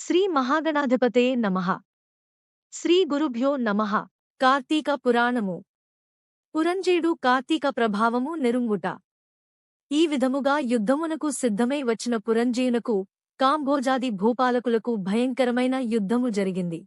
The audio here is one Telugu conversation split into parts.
శ్రీ మహాగణాధిపతే నమః. శ్రీ గురుభ్యో నమః. కార్తీక పురాణము. పురంజేడు కార్తీక ప్రభావము నెరుంగుట. ఈ విధముగా యుద్ధమునకు సిద్ధమై వచ్చిన పురంజేయునకు కాంభోజాది భూపాలకులకు భయంకరమైన యుద్ధము జరిగింది.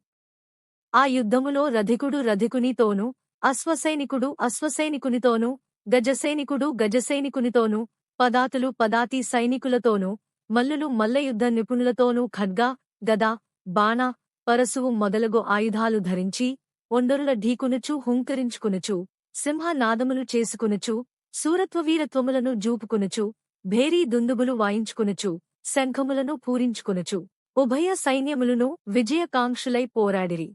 ఆ యుద్ధములో రధికుడు రధికునితోనూ అశ్వసైనికుడు అశ్వసైనికునితోనూ గజసైనికుడు గజసైనికునితోనూ పదాతులు పదాతి సైనికులతోనూ మల్లులు మల్లయుద్ధ నిపుణులతోనూ ఖడ్గా గద బాణ పరశువు మొదలగు ఆయుధాలు ధరించి ఒండరుల ఢీకునుచు హుంకరించుకునుచు సింహనాదములు చేసుకునుచు సూరత్వవీరత్వములను జూపుకునుచు భేరీ దుందుబులు వాయించుకునుచు శంఖములను పూరించుకునుచు ఉభయ సైన్యములను విజయకాంక్షులై పోరాడిరి.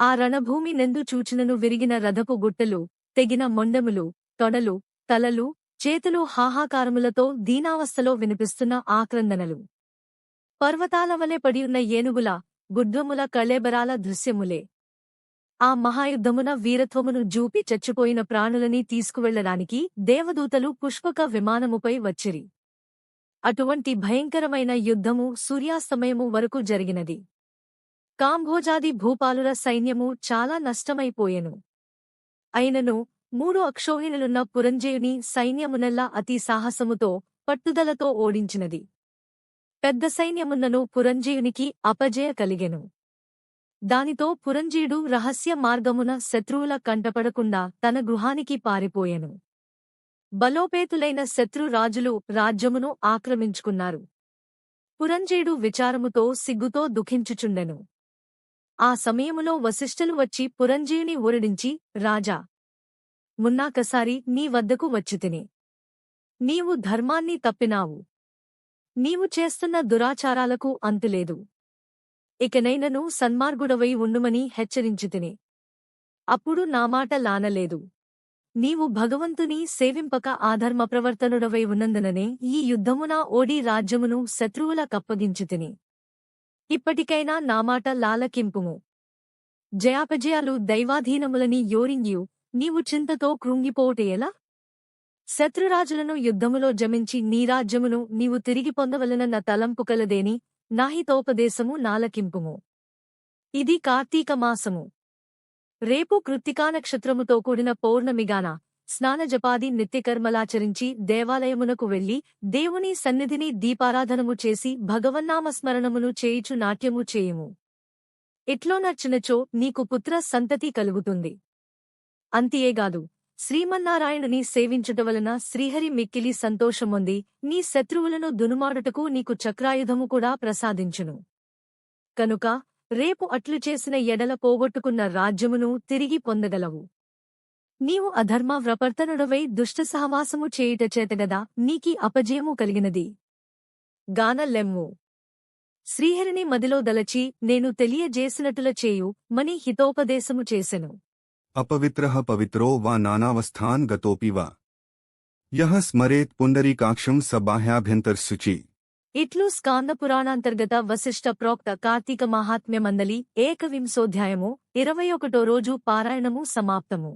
ఆ రణభూమి నెందు చూచినను విరిగిన రథపు గుట్టలు తెగిన మొండములు తొడలు తలలు చేతులు హాహాకారములతో దీనావస్థలో వినిపిస్తున్న ఆక్రందనలు. పర్వతాల వలె పడియున్న ఏనుగుల గుడ్వముల కళేబరాల దృశ్యములే. ఆ మహాయుద్ధమున వీరత్వమును జూపి చచ్చిపోయిన ప్రాణులని తీసుకువెళ్ళడానికి దేవదూతలు పుష్పక విమానముపై వచ్చిరి. అటువంటి భయంకరమైన యుద్ధము సూర్యాస్తమయము వరకు జరిగినది. కాంభోజాది భూపాలుల సైన్యము చాలా నష్టమైపోయెను. అయినను మూడు అక్షోహిణులున్న పురంజయుని సైన్యమునెల్లా అతి సాహసముతో పట్టుదలతో ఓడించినది. పెద్ద సైన్యమున్నను పురంజీయునికి అపజయ కలిగెను. దానితో పురంజీయుడు రహస్య మార్గమున శత్రువుల కంటపడకుండా తన గృహానికి పారిపోయెను. బలోపేతులైన శత్రురాజులు రాజ్యమును ఆక్రమించుకున్నారు. పురంజీయుడు విచారముతో సిగ్గుతో దుఃఖించుచుండెను. ఆ సమయములో వశిష్ఠులు వచ్చి పురంజీయుని ఊరడించి రాజా మున్నాకసారి నీ వద్దకు వచ్చితిని నీవు ధర్మాన్ని తప్పినావు. నీవు చేస్తున్న దురాచారాలకు అంతులేదు ఇకనైనను సన్మార్గుడవై ఉండుమని హెచ్చరించితిని. అప్పుడు నా మాట లానలేదు. నీవు భగవంతుని సేవింపక ఆధర్మ ప్రవర్తనుడవై ఉన్నందుననే ఈ యుద్ధమున ఓడి రాజ్యమును శత్రువుల కప్పగించితిని. ఇప్పటికైనా నా మాట లాలకింపుము. జయాపజయాలు దైవాధీనములని యోరింగియు నీవు చింతతో కృంగిపోవటేలా శత్రురాజులను యుద్ధములో జమించి నీ రాజ్యమును నీవు తిరిగి పొందవలనన్న తలంపు కలదేని నాహితోపదేశము నాలకింపుము. ఇది కార్తీక మాసము. రేపు కృత్తికానక్షత్రముతో కూడిన పౌర్ణమిగాన స్నానజపాది నిత్యకర్మలాచరించి దేవాలయమునకు వెళ్ళి దేవుని సన్నిధిని దీపారాధనము చేసి భగవన్నామస్మరణమును చేయుచు నాట్యము చేయుము. ఇట్లో నచ్చినచో నీకు పుత్ర సంతతి కలుగుతుంది. అంతియేగాదు శ్రీమన్నారాయణుని సేవించుట వలన శ్రీహరి మిక్కిలి సంతోషమొంది. నీ శత్రువులను దునుమాడుటకు నీకు చక్రాయుధము కూడా ప్రసాదించును. కనుక రేపు అట్లు చేసిన ఎడల పోగొట్టుకున్న రాజ్యమును తిరిగి పొందగలవు. నీవు అధర్మ వ్రపర్తనుడవై దుష్ట సహవాసము చేయుట చేతగదా నీకి అపజయము కలిగినది. గానలెమ్ము శ్రీహరిని మదిలో దలచి నేను తెలియజేసినటుల చేయు మని హితోపదేశము చేసెను. अपवित्रः पवित्रो वा नानावस्थान् गतोऽपि वा यः स्मरेत् पुण्डरीकाक्षं स बाह्याभ्यन्तर्शुचि ఇట్లు స్కాంద పురాణాంతర్గత వశిష్ఠ ప్రోక్త కార్తీక మహాత్మ్యమందలి ఏకవింశోధ్యాయము ఇరవై ఒకటో రోజు పారాయణము సమాప్తము